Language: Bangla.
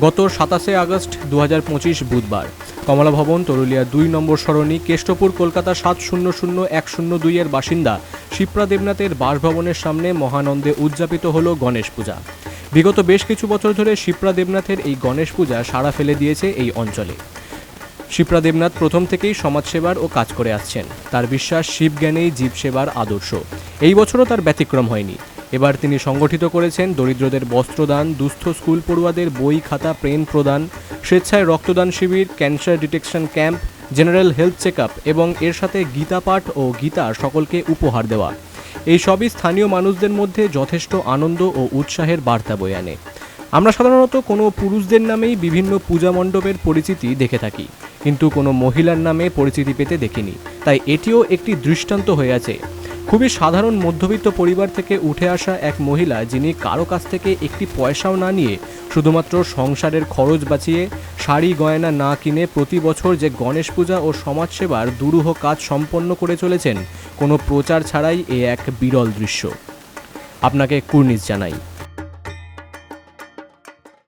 গত সাতাশে আগস্ট দু হাজার পঁচিশ বুধবার। কমলা ভবন তরুলিয়া দুই নম্বর সরণি, কেষ্টপুর, কলকাতা সাত শূন্য শূন্য এক শূন্য দুইয়ের বাসিন্দা শিপ্রা দেবনাথের বাসভবনের সামনে মহানন্দে উদযাপিত হল গণেশ পূজা। বিগত বেশ কিছু বছর ধরে শিপ্রা দেবনাথের এই গণেশ পূজা সাড়া ফেলে দিয়েছে এই অঞ্চলে। শিপ্রা দেবনাথ প্রথম থেকেই সমাজসেবার ও কাজ করে আসছেন। তার বিশ্বাস শিবজ্ঞানেই জীব সেবার আদর্শ। এই বছরও তার ব্যতিক্রম হয়নি। এবার তিনি সংগঠিত করেছেন দরিদ্রদের বস্ত্রদান, দুস্থ স্কুল পড়ুয়াদের বই, খাতা, পেন প্রদান, স্বেচ্ছায় রক্তদান শিবির, cancer detection camp, general health check এবং এর সাথে গীতা পাঠ ও গীতা সকলকে উপহার দেওয়া। এই সবই স্থানীয় মানুষদের মধ্যে যথেষ্ট আনন্দ ও উৎসাহের বার্তা বয়ে আনে। আমরা সাধারণত কোনো পুরুষদের নামেই বিভিন্ন পূজা মণ্ডপের পরিচিতি দেখে থাকি, কিন্তু কোনো মহিলার নামে পরিচিতি পেতে দেখিনি, তাই এটিও একটি দৃষ্টান্ত হয়ে আছে। খুবই সাধারণ মধ্যবিত্ত পরিবার থেকে উঠে আসা এক মহিলা যিনি কারও কাছ থেকে একটি পয়সাও না নিয়ে শুধুমাত্র সংসারের খরচ বাঁচিয়ে শাড়ি গয়না না কিনে প্রতি বছর যে গণেশ পূজা ও সমাজসেবার দুরূহ কাজ সম্পন্ন করে চলেছেন, কোনো প্রচার ছাড়াই এ এক বিরল দৃশ্য। আপনাকে কুর্নিশ জানাই।